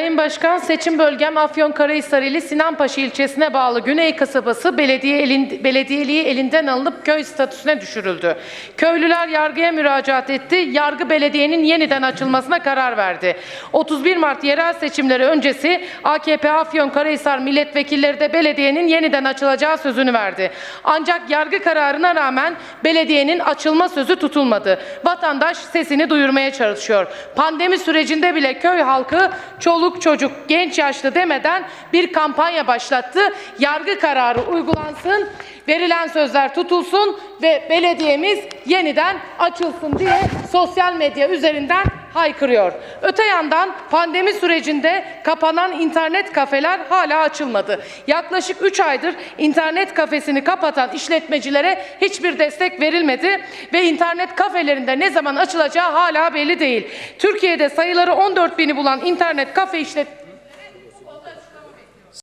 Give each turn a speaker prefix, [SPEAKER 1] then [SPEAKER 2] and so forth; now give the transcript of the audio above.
[SPEAKER 1] Sayın Başkan, seçim bölgem Afyonkarahisar ili Sinanpaşa ilçesine bağlı Güney kasabası belediye elin, belediyeliği elinden alınıp köy statüsüne düşürüldü. Köylüler yargıya müracaat etti. Yargı belediyenin yeniden açılmasına karar verdi. 31 Mart yerel seçimleri öncesi AKP Afyonkarahisar milletvekilleri de belediyenin yeniden açılacağı sözünü verdi. Ancak yargı kararına rağmen belediyenin açılma sözü tutulmadı. Vatandaş sesini duyurmaya çalışıyor. Pandemi sürecinde bile köy halkı çoluk çocuk genç yaşlı demeden bir kampanya başlattı. Yargı kararı uygulansın, verilen sözler tutulsun ve belediyemiz yeniden açılsın diye sosyal medya üzerinden haykırıyor. Öte yandan pandemi sürecinde kapanan internet kafeler hala açılmadı. Yaklaşık 3 aydır internet kafesini kapatan işletmecilere hiçbir destek verilmedi ve internet kafelerinde ne zaman açılacağı hala belli değil. Türkiye'de sayıları 14 bini bulan internet kafe işlet